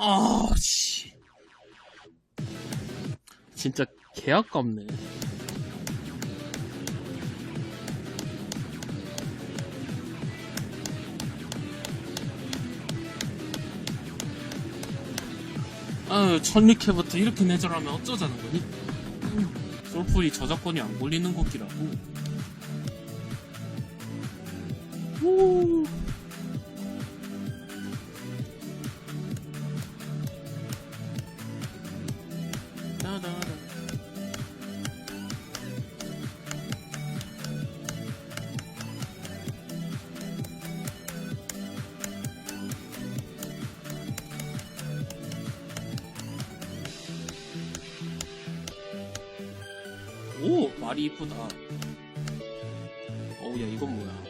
아, 씨. 진짜 개 아깝네. 아유, 천리캐부터 이렇게 내절하면 어쩌자는 거니? 음, 솔풀이 저작권이 안 걸리는 곡이라고. 오. 말이 이쁘다. 어우 야 이건 뭐야?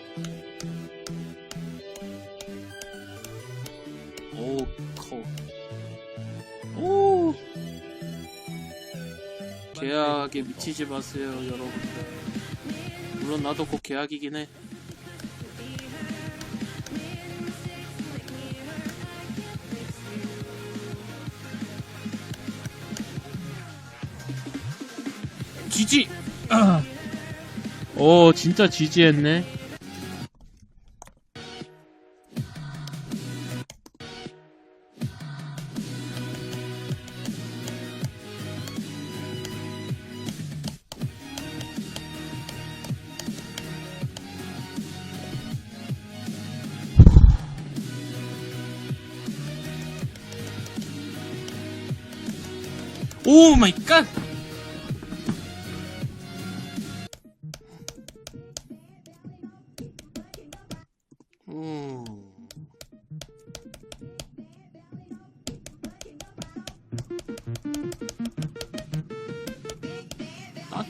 오우 커 오 계약에 미치지 마세요 여러분들 물론 나도 곧 계약이긴 해. 지지 오 진짜 지지했네. 오 마이 갓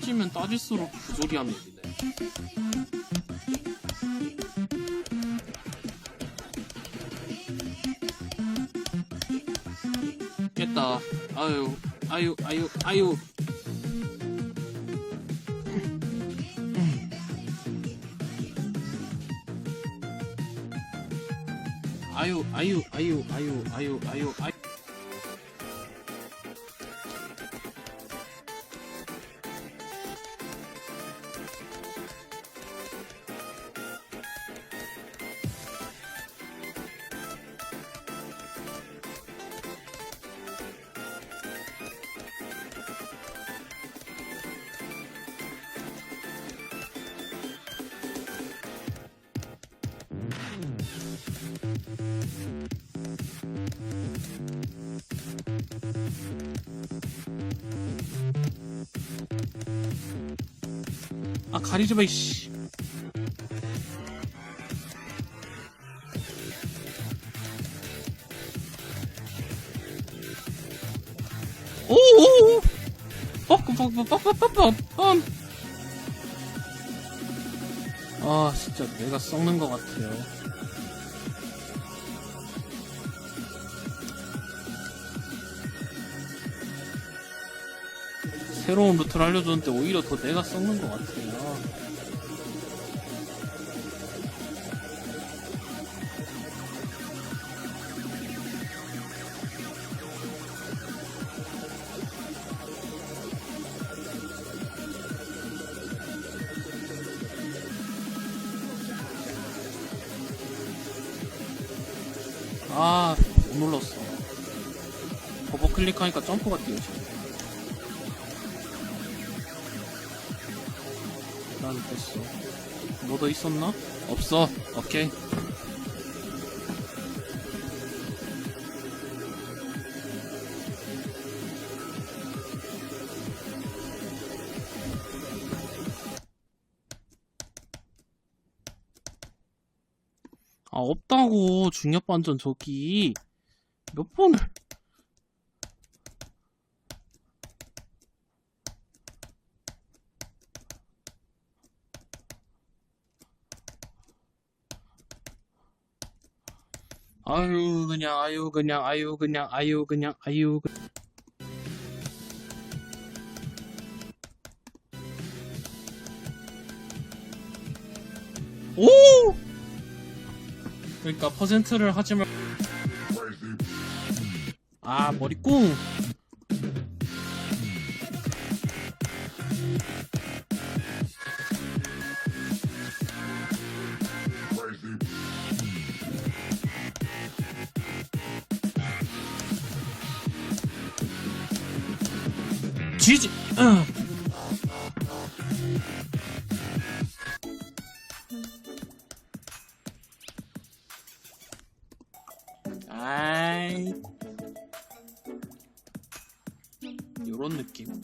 따지면 따질수록 부조리한 얘기네. 깼다. 아유, 아유, 아유, 아유. 아유, 아유, 아유, 아유, 아유, 아유, 아유. 아, 가리지 마, 이씨. 오오오! 뻑뻑뻑뻑뻑뻑뻑! 아, 진짜 내가 썩는 것 같아요. 새로운 루트를 알려줬는데 오히려 더 내가 썩는 것 같아요. 아, 못 눌렀어. 버버 클릭하니까 점프가 뛰어지네. 됐어. 뭐 더 있었나? 없어. 오케이. 아, 없다고. 중력 반전 저기. 몇 번을. 아유 그냥 아유 그냥 아유 그냥 아유 그냥 아유 그... 오! 그러니까 퍼센트를 하지 말아 머리꿍 지지. 어. 아이. 요런 느낌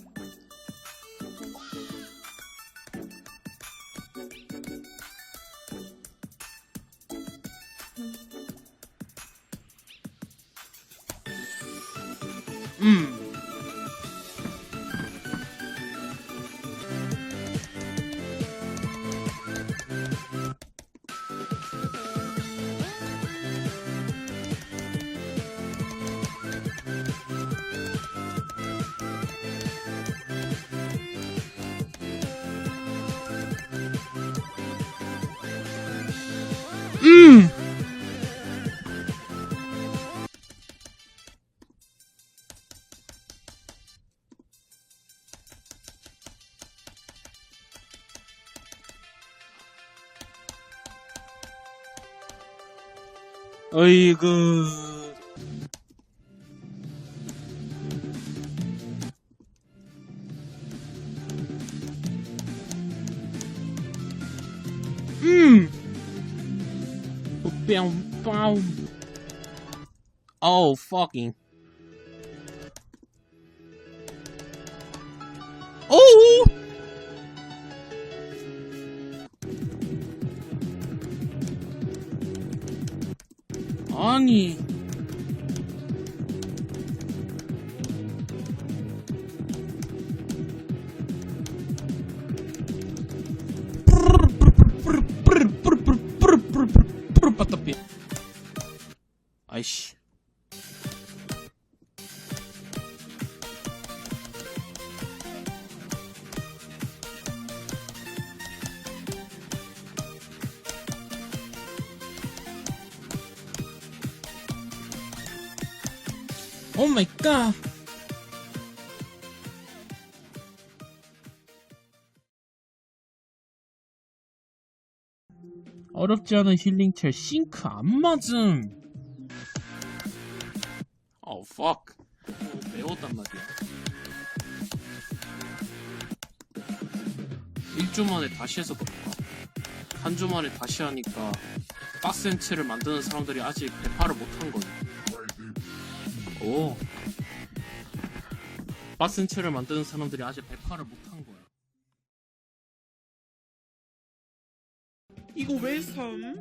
음. 어이구. Oh, fucking. Oh! Ani. 오 마이 갓 어렵지 않은 힐링첼 싱크 안 맞음. 어, fuck. 매웠단 말이야. 1주 만에 다시 해서 그런가? 한 주 만에 다시 하니까 박센치를 만드는 사람들이 아직 배파를 못한 거야. 있고 바센체를 만드는 사람들이 아직 백화를 못한 거야. 이거 왜 섬?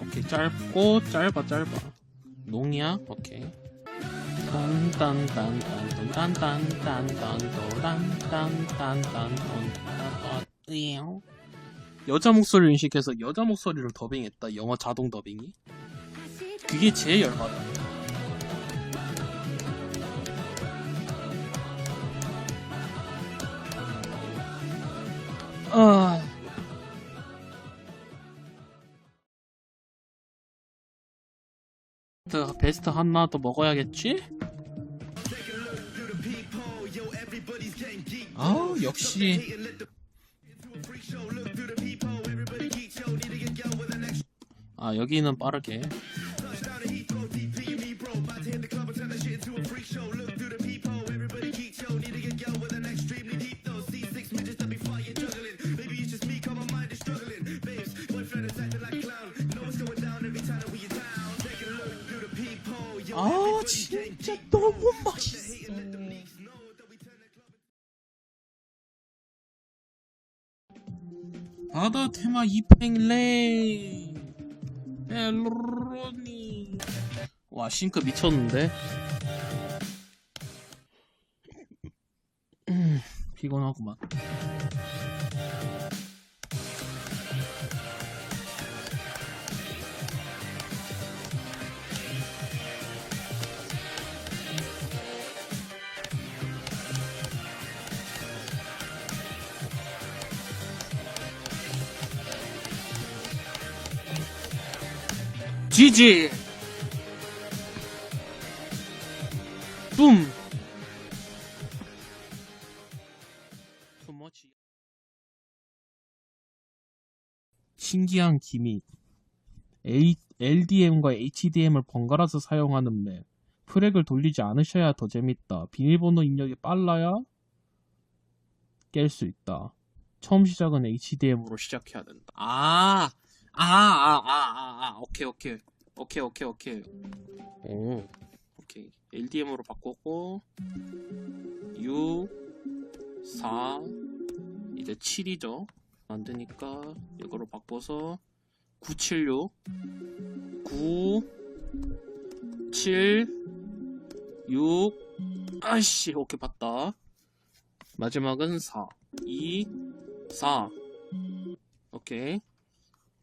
오케이 짧고 짧아 짧아. 농이야? 오케이. 여자 목소리 인식해서 여자 목소리를 더빙했다. 영어 자동 더빙이. 그게 제일 열받아. 아. 베스트, 베스트 하나 더 먹어야겠지? 아우 역시. 아 여기는 빠르게 진짜 너무 맛있어. 바다 테마 이팽레이 엘로니. 와 싱크 미쳤는데? 음, 피곤하구만 지지. 뿜 신기한 기믹. LDM과 HDM을 번갈아서 사용하는 맵. 프랙을 돌리지 않으셔야 더 재밌다. 비밀번호 입력이 빨라야 깰 수 있다. 처음 시작은 HDM으로 시작해야 된다. 아 아, 아, 아, 아, 아, 오케이, 오케이, 오케이, 오케이, 오케이. 오, 오케이. LDM으로 바꿨고 6, 4, 이제 7이죠. 안 되니까 이거로 바꿔서 976, 9, 7, 6, 아이씨, 오케이, 봤다. 마지막은 4, 2, 4. 오케이.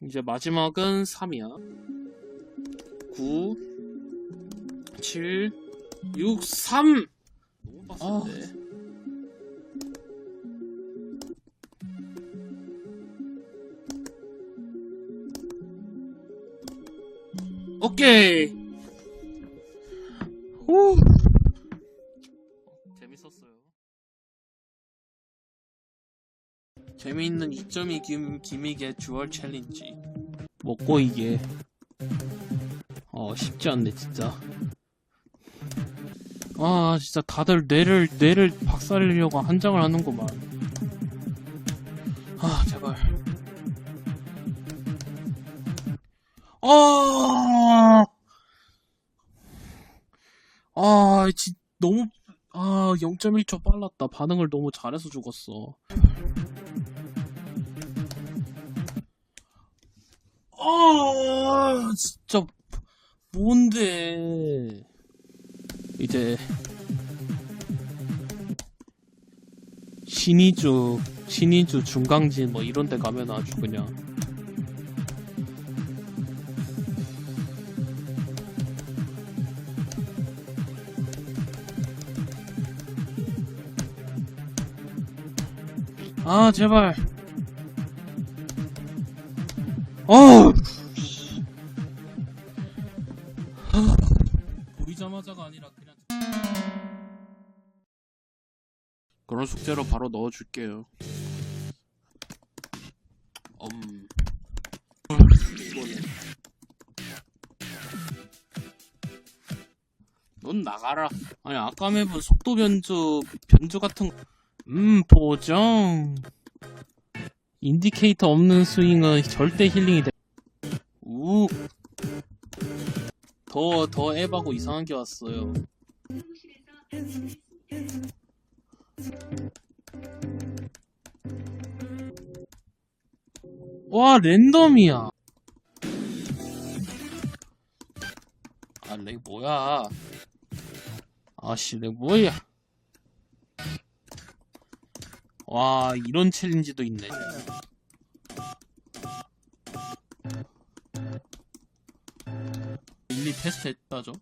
이제 마지막은 3이야. 9, 7, 6, 3! 너무 빡센데. 오케이! 재미있는 2.2 김, 기믹의 주얼 챌린지. 먹고 이게. 어, 쉽지 않네, 진짜. 아, 진짜 다들 뇌를, 뇌를 박살내려고 한장을 하는구만. 아, 제발. 아, 아, 지, 너무, 아, 0.1초 빨랐다. 반응을 너무 잘해서 죽었어. 아, 진짜, 뭔데. 이제, 신이주, 신이주, 중강진 뭐 이런 데 가면 아주 그냥. 아, 제발. 어! 보이자마자가 아니라 그냥. 그런 숙제로 바로 넣어줄게요. 음. 넌 나가라. 아니 아까 맵은 속도 변주 변주 같은 거- 음 보정. 인디케이터 없는 스윙은 절대 힐링이 돼. 우. 더, 더 앱하고 이상한 게 왔어요. 와, 랜덤이야. 아, 렉 뭐야. 아씨, 렉 뭐야. 와, 이런 챌린지도 있네. 일리 테스트 했다죠?